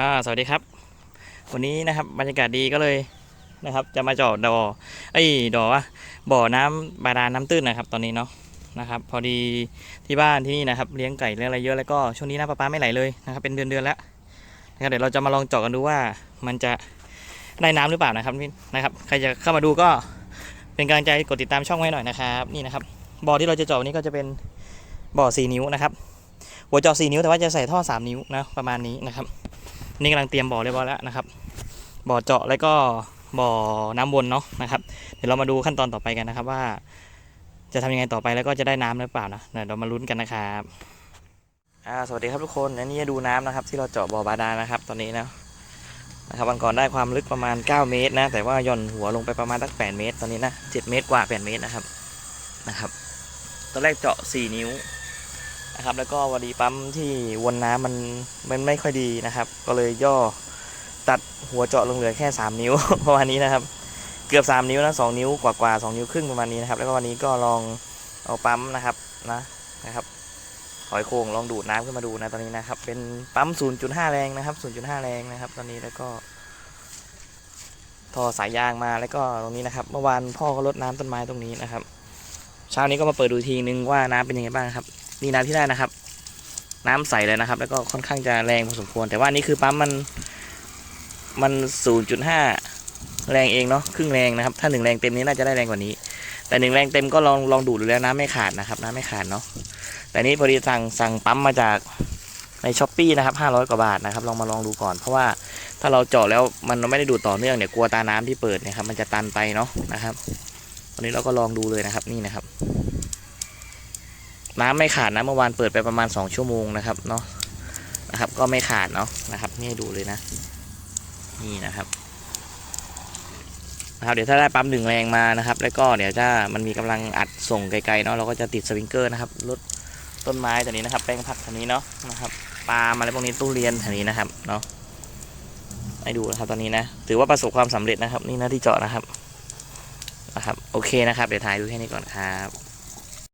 อ่าสวัสดีครับ วันนี้นะครับบรรยากาศดีก็เลยนะครับ จะมาเจาะดอไอ้ดอวะบ่อน้ำบาดาลน้ำตื้นนะครับ ตอนนี้เนาะนะครับ พอดีที่บ้านที่นี่นะครับเลี้ยงไก่เลี้ยงอะไรเยอะแล้วก็ช่วงนี้น้ำประปาไม่ไหลเลยนะครับ เป็นเดือนเดือนแล้วนะครับเดี๋ยวเราจะมาลองเจาะกันดูว่ามันจะได้น้ำหรือเปล่านะครับนี่นะครับ ใครจะเข้ามาดูก็เป็นกำลังใจกดติดตามช่องไว้หน่อยนะครับนี่นะครับบ่อที่เราจะเจาะนี้ก็จะเป็นบ่อ4นิ้วนะครับหัวเจาะ4นิ้วแต่ว่าจะใส่ท่อ 3 นิ้วนะประมาณนี้นะครับ นี่กำลังเตรียมบ่อเรียบร้อยแล้วนะครับ บ่อเจาะแล้วก็บ่อน้ำวนเนาะนะครับ เดี๋ยวเรามาดูขั้นตอนต่อไปกันนะครับว่า จะทำยังไงต่อไปแล้วก็จะได้น้ำหรือเปล่านะเดี๋ยวเรามาลุ้นกันนะครับอ่าสวัสดีครับทุกคนอันนี้ดูน้ำนะครับ ที่เราเจาะบ่อบาดาลนะครับ ตอนนี้นะนะครับวันก่อนได้ความลึกประมาณ 9 เมตรนะ แต่ว่าย่อนหัวลงไปประมาณสัก8เมตร ตอนนี้นะ7เมตรกว่า 8 เมตรนะครับนะครับ ตอนแรกเจาะ 4 นิ้ว นะครับ แล้วก็วันดีปั๊มที่วนน้ำมันมันไม่ค่อยดีนะครับ ก็เลยย่อตัดหัวเจาะลงเหลือแค่ 3 นิ้ว ประมาณนี้นะครับ เกือบ 3 นิ้วนะสนิ้วกว่ากว่าๆ2นิ้วครึ่งประมาณนี้นะครับ แล้วก็วันนี้ก็ลองเอาปั๊มนะครับนะนะครับหอยโข่งลองดูดน้ำขึ้นมาดูนะตอนนี้นะครับ เป็นปั๊ม 0.5 แรงนะครับ 0.5 แรงนะครับ ตอนนี้แล้วก็ท่อสายยางมาแล้วก็ตรงนี้นะครับ เมื่อวานพ่อก็รดน้ำต้นไม้ตรงนี้นะครับ เช้านี้ก็มาเปิดดูทีนึงว่าน้ำเป็นยังไงบ้างครับ นี่น้ำที่ได้นะครับ น้ำใสเลยนะครับ แล้วก็ค่อนข้างจะแรงพอสมควร แต่ว่านี่คือปั๊มมันมัน 0.5 แรงเองเนาะครึ่งแรงนะครับ ถ้าหนึ่งแรงเต็มนี้น่าจะได้แรงกว่านี้ แต่หนึ่งแรงเต็มก็ลองลองดูดูแล้วน้ำไม่ขาดนะครับน้ำไม่ขาดเนาะแต่นี้พอดีสั่งสั่งปั๊มมาจากในช้อปปีนะครับ500 กว่าบาทนะครับลองมาลองดูก่อน เพราะว่าถ้าเราเจาะแล้วมันไม่ได้ดูดต่อเนื่องเนี่ยกลัวตาน้ำที่เปิดเนี่ยครับ มันจะตันไปเนาะนะครับวันนี้เราก็ลองดูเลยนะครับนี่นะครับ น้ำไม่ขาดนะเมื่อวานเปิดไปประมาณ 2 ชั่วโมงนะครับเนาะนะครับ ก็ไม่ขาดเนาะนะครับ นี่ดูเลยนะ นี่นะครับนะครับเดี๋ยวถ้าได้ปั๊มหนึ่งแรงมานะครับ แล้วก็เดี๋ยวถ้ามันมีกำลังอัดส่งไกลๆเนาะเราก็จะติดสวิงเกอร์นะครับลดต้นไม้ตัวนี้นะครับ แปลงผักตัวนี้เนาะนะครับปลาอะไรพวกนี้ตู้เรียนแถวนี้นะครับเนาะให้ดูนะครับตอนนี้นะ ถือว่าประสบความสำเร็จนะครับ นี่น้าที่เจาะนะครับนะครับ โอเคนะครับ เดี๋ยวถ่ายดูแค่นี้ก่อนครับ